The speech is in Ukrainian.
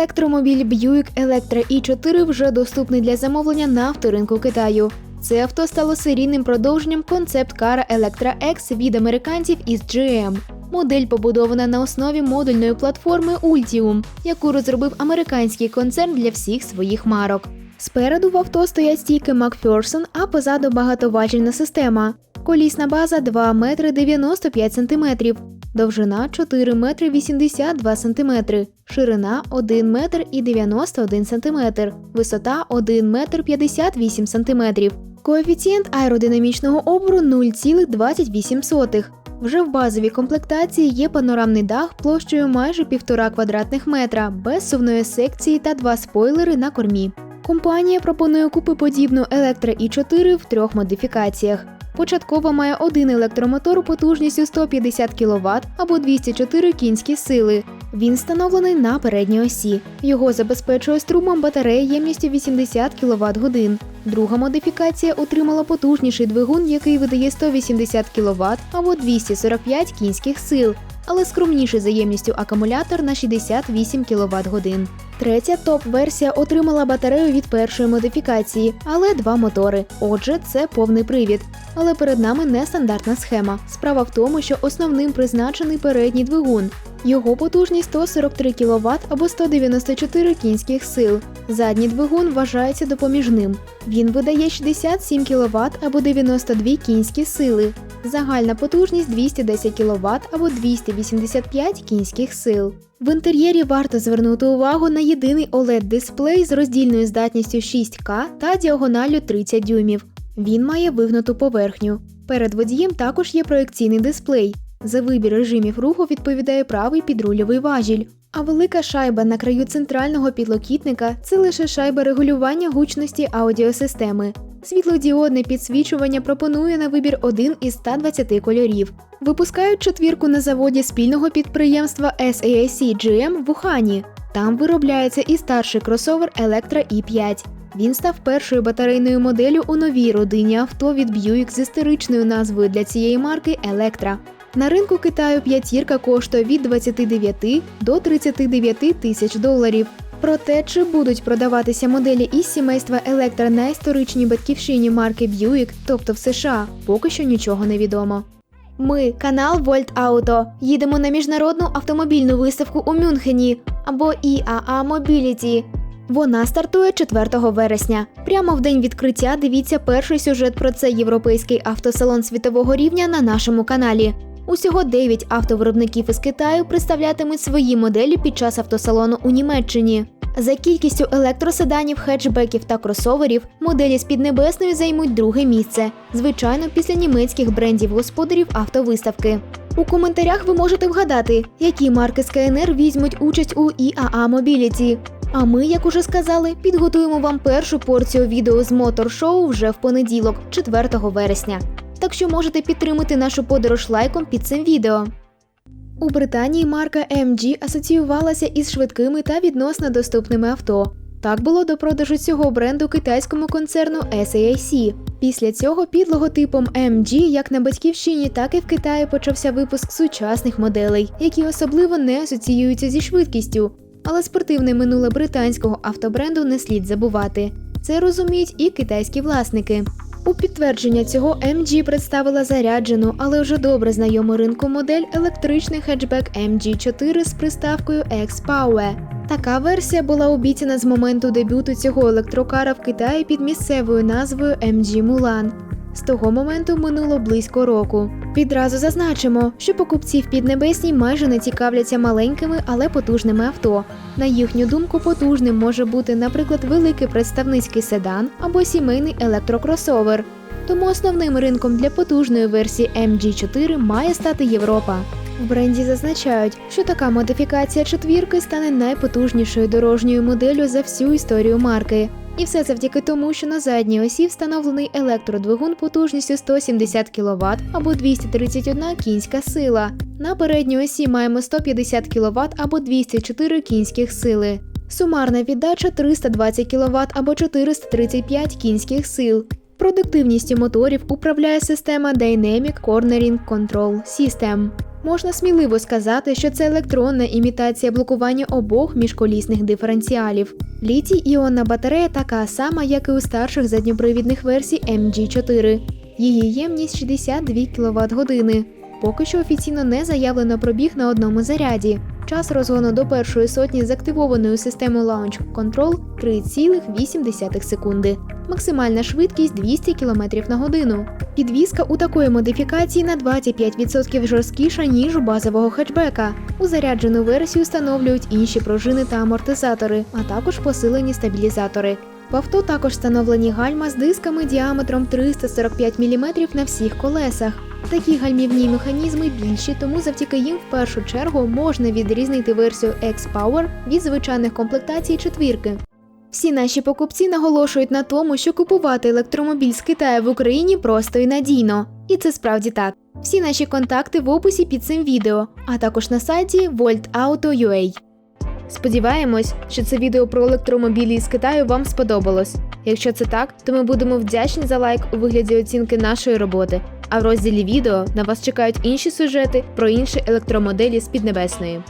Електромобіль Buick Electra i4 вже доступний для замовлення на авторинку Китаю. Це авто стало серійним продовженням концепт-кара Electra X від американців із GM. Модель побудована на основі модульної платформи Ultium, яку розробив американський концерн для всіх своїх марок. Спереду в авто стоять стійки MacPherson, а позаду багатоважільна система. Колісна база 2 метри 95 сантиметрів, довжина 4 метри 82 сантиметри, ширина 1 метр і 91 сантиметр, висота 1 метр 58 сантиметрів. Коефіцієнт аеродинамічного опору 0,28. Вже в базовій комплектації є панорамний дах площею майже 1,5 квадратних метра, без сувної секції та два спойлери на кормі. Компанія пропонує купиподібну Електра і 4 в трьох модифікаціях. Початково має один електромотор потужністю 150 кВт або 204 кінські сили. Він встановлений на передній осі. Його забезпечує струмом батарея ємністю 80 кВт годин. Друга модифікація отримала потужніший двигун, який видає 180 кВт або 245 кінських сил, але скромніший за ємністю акумулятор на 68 кВт годин. Третя топ-версія отримала батарею від першої модифікації, але два мотори. Отже, це повний привід. Але перед нами нестандартна схема. Справа в тому, що основним призначений передній двигун. Його потужність 143 кВт або 194 кінських сил. Задній двигун вважається допоміжним. Він видає 67 кВт або 92 кінські сили. Загальна потужність 210 кВт або 285 кінських сил. В інтер'єрі варто звернути увагу на єдиний OLED-дисплей з роздільною здатністю 6К та діагоналлю 30 дюймів. Він має вигнуту поверхню. Перед водієм також є проекційний дисплей. За вибір режимів руху відповідає правий підрульовий важіль. А велика шайба на краю центрального підлокітника це лише шайба регулювання гучності аудіосистеми. Світлодіодне підсвічування пропонує на вибір один із 120 кольорів. Випускають четвірку на заводі спільного підприємства SAIC GM в Ухані. Там виробляється і старший кросовер Electra i5. Він став першою батарейною моделлю у новій родині авто від Buick з історичною назвою для цієї марки Electra. На ринку Китаю п'ятірка коштує від 29 до 39 тисяч доларів. Про те, чи будуть продаватися моделі із сімейства Electra на історичній батьківщині марки Buick, тобто в США, поки що нічого не відомо. Ми, канал Volt Auto, їдемо на міжнародну автомобільну виставку у Мюнхені або IAA Mobility. Вона стартує 4 вересня. Прямо в день відкриття дивіться перший сюжет про цей європейський автосалон світового рівня на нашому каналі. Усього 9 автовиробників із Китаю представлятимуть свої моделі під час автосалону у Німеччині. За кількістю електроседанів, хетчбеків та кросоверів моделі з Піднебесної займуть друге місце, звичайно, після німецьких брендів господарів автовиставки. У коментарях ви можете вгадати, які марки з КНР візьмуть участь у IAA Mobility. А ми, як уже сказали, підготуємо вам першу порцію відео з мотор-шоу вже в понеділок, 4 вересня. Так що можете підтримати нашу подорож лайком під цим відео. У Британії марка MG асоціювалася із швидкими та відносно доступними авто. Так було до продажу цього бренду китайському концерну SAIC. Після цього під логотипом MG як на батьківщині, так і в Китаї почався випуск сучасних моделей, які особливо не асоціюються зі швидкістю. Але спортивне минуле британського автобренду не слід забувати. Це розуміють і китайські власники. У підтвердження цього MG представила заряджену, але вже добре знайому ринку модель електричний хетчбек MG4 з приставкою X-Power. Така версія була обіцяна з моменту дебюту цього електрокара в Китаї під місцевою назвою MG Mulan. З того моменту минуло близько року. Відразу зазначимо, що покупці в Піднебесній майже не цікавляться маленькими, але потужними авто. На їхню думку, потужним може бути, наприклад, великий представницький седан або сімейний електрокросовер. Тому основним ринком для потужної версії MG4 має стати Європа. В бренді зазначають, що така модифікація четвірки стане найпотужнішою дорожньою моделлю за всю історію марки. І все завдяки тому, що на задній осі встановлений електродвигун потужністю 170 кВт або 231 кінська сила. На передній осі маємо 150 кВт або 204 кінських сили. Сумарна віддача 320 кВт або 435 кінських сил. Продуктивністю моторів управляє система Dynamic Cornering Control System. Можна сміливо сказати, що це електронна імітація блокування обох міжколісних диференціалів. Літій іонна батарея така сама, як і у старших задньопривідних версій MG4. Її ємність 62 кВт години. Поки що офіційно не заявлено пробіг на одному заряді. Час розгону до першої сотні з активованою системою Launch Control 3,8 секунди. Максимальна швидкість 200 км на годину. Підвізка у такої модифікації на 25% жорсткіша, ніж у базового хетчбека. У заряджену версію встановлюють інші пружини та амортизатори, а також посилені стабілізатори. В авто також встановлені гальма з дисками діаметром 345 мм на всіх колесах. Такі гальмівні механізми більші, тому завдяки їм в першу чергу можна відрізнити версію X-Power від звичайних комплектацій четвірки. Всі наші покупці наголошують на тому, що купувати електромобіль з Китаю в Україні просто і надійно. І це справді так. Всі наші контакти в описі під цим відео, а також на сайті voltauto.ua. Сподіваємось, що це відео про електромобілі з Китаю вам сподобалось. Якщо це так, то ми будемо вдячні за лайк у вигляді оцінки нашої роботи. А в розділі відео на вас чекають інші сюжети про інші електромоделі з Піднебесної.